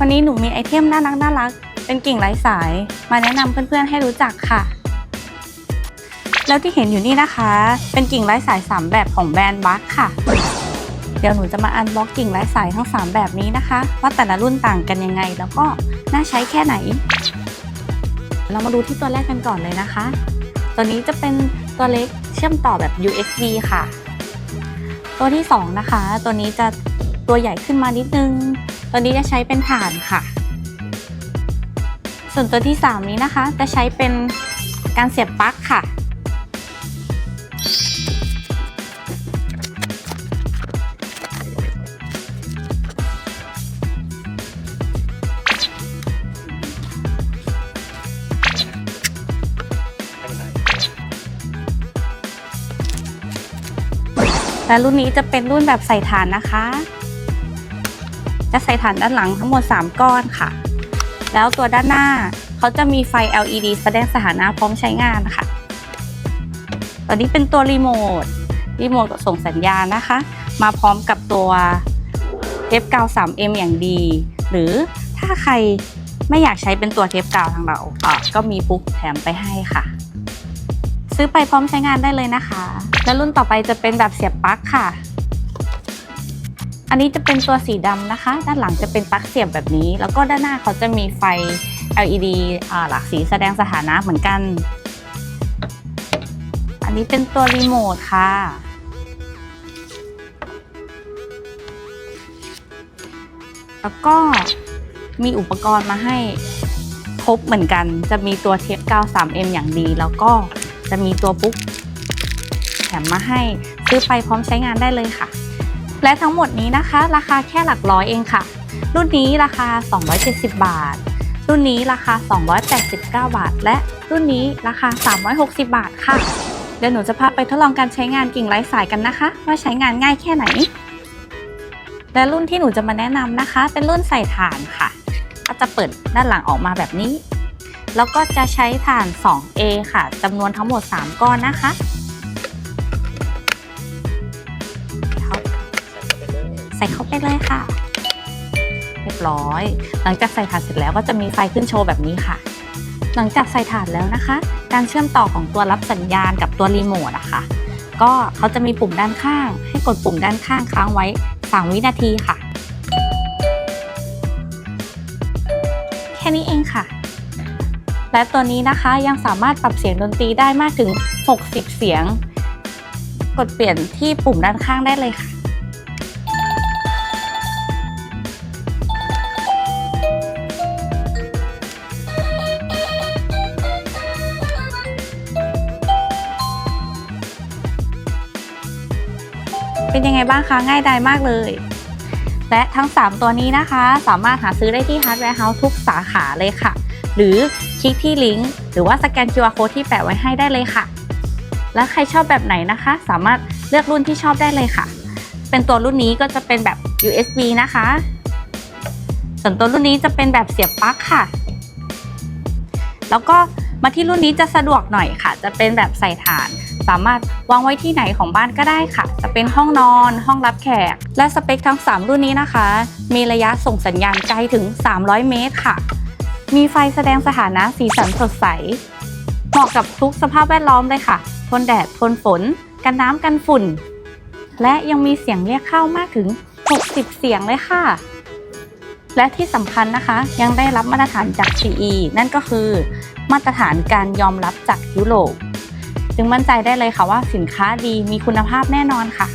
วันี้หนูมีไอเทมน่ารักน่ารักเป็นกิ่งไร้สาย มาแนะนำเพื่อนๆให้รู้จักค่ะ แล้วที่เห็นอยู่นี่นะคะ เป็นกิ่งไร้สาย 3 แบบของแบรนด์บัคค่ะ เดี๋ยวหนูจะมาอันบล็อกกิ่งไร้สายทั้ง 3 แบบนี้นะคะ ว่าแต่ละรุ่นต่างกันยังไง แล้วก็น่าใช้แค่ไหน เรามาดูที่ตัวแรกกันก่อนเลยนะคะ ตัวนี้จะเป็นตัวเล็กเชื่อมต่อแบบ USB ค่ะ ตัวที่ 2 นะคะ ตัวนี้จะ ตัวใหญ่ขึ้นมานิดนึง ตัวนี้จะใช้เป็นฐานค่ะ ส่วนตัวที่ 3 นี้นะคะจะใช้เป็นการเสียบปลั๊กค่ะและรุ่นนี้จะเป็นรุ่นแบบใส่ฐานนะคะ จะใส่ฐานด้านหลังทั้งหมด 3 ก้อนค่ะ แล้วตัวด้านหน้าเขาจะมีไฟ LED แสดงสถานะพร้อมใช้งานค่ะ ตัวนี้เป็นตัวรีโมท รีโมทส่งสัญญาณนะคะ มาพร้อมกับตัวเทปกาว 3M อย่างดี หรือถ้าใครไม่อยากใช้เป็นตัวเทปกาวทางเราอะก็มีปุ๊กแถมไปให้ค่ะ ซื้อไปพร้อมใช้งานได้เลยนะคะ แล้วรุ่นต่อไปจะเป็นแบบเสียบปลั๊กค่ะ อันนี้จะเป็นตัวสีดำนะคะ ด้านหลังจะเป็นปลั๊กเสียบแบบนี้ แล้วก็ด้านหน้าเขาจะมีไฟ LED หลากสีแสดงสถานะเหมือนกัน อันนี้เป็นตัวรีโมทค่ะ แล้วก็มีอุปกรณ์มาให้ครบเหมือนกัน จะมีตัวเทปกาว 3M อย่างดี แล้วก็จะมีตัวปุ๊กแถมมาให้ซื้อไปพร้อมใช้งานได้เลยค่ะ และทั้งหมดนี้นะคะ ราคาแค่หลักร้อยเองค่ะ รุ่นนี้ราคา 270 บาท รุ่นนี้ราคา 289 บาท และรุ่นนี้ราคา 360 บาทค่ะ เดี๋ยวหนูจะพาไปทดลองการใช้งานกิ่งไร้สายกันนะคะ ว่าใช้งานง่ายแค่ไหน และรุ่นที่หนูจะมาแนะนำนะคะ เป็นรุ่นใส่ถ่านค่ะ ก็จะเปิดด้านหลังออกมาแบบนี้ แล้วก็จะใช้ถ่าน 2A ค่ะจำนวนทั้งหมด 3 ก้อนนะคะ ใส่เข้าไปเลยค่ะ เรียบร้อย หลังจากใส่ถ่านเสร็จแล้วก็จะมีไฟขึ้นโชว์แบบนี้ค่ะ หลังจากใส่ถ่านแล้วนะคะ การเชื่อมต่อของตัวรับสัญญาณกับตัวรีโมทอะค่ะ ก็เขาจะมีปุ่มด้านข้าง ให้กดปุ่มด้านข้างค้างไว้ 3 วินาทีค่ะ แค่นี้เองค่ะและตัวนี้นะคะยังสามารถปรับเสียงดนตรีได้มากถึง 60 เสียง กดเปลี่ยนที่ปุ่มด้านข้างได้เลยค่ะ เป็นยังไงบ้างคะ ง่ายดายมากเลย และทั้ง 3 ตัวนี้นะคะ สามารถหาซื้อได้ที่ Hardware House ทุกสาขาเลยค่ะ หรือคลิกที่ลิงก์หรือว่าสแกน QR Code ที่แปะไว้ให้ได้เลยค่ะ แล้วใครชอบแบบไหนนะคะ สามารถเลือกรุ่นที่ชอบได้เลยค่ะ เป็นตัวรุ่นนี้ก็จะเป็นแบบ USB นะคะ ส่วนตัวรุ่นนี้จะเป็นแบบเสียบปลั๊กค่ะ แล้วก็มาที่รุ่นนี้จะสะดวกหน่อยค่ะ จะเป็นแบบใส่ถ่าน สามารถวางไว้ที่ไหนของบ้านก็ได้ค่ะ จะเป็นห้องนอน ห้องรับแขก และสเปคทั้ง 3 รุ่นนี้นะคะ มีระยะส่งสัญญาณไกลถึง 300 เมตรค่ะ มีไฟแสดงสถานะสีสันสดใส เหมาะกับทุกสภาพแวดล้อมเลยค่ะ ทนแดด ทนฝน กันน้ำกันฝุ่น และยังมีเสียงเรียกเข้ามากถึง 60 เสียงเลยค่ะและที่สำคัญนะคะยังได้รับมาตรฐานจาก CE นั่นก็คือ มาตรฐานการยอมรับจากยุโรป จึงมั่นใจได้เลยค่ะว่าสินค้าดีมีคุณภาพแน่นอนค่ะ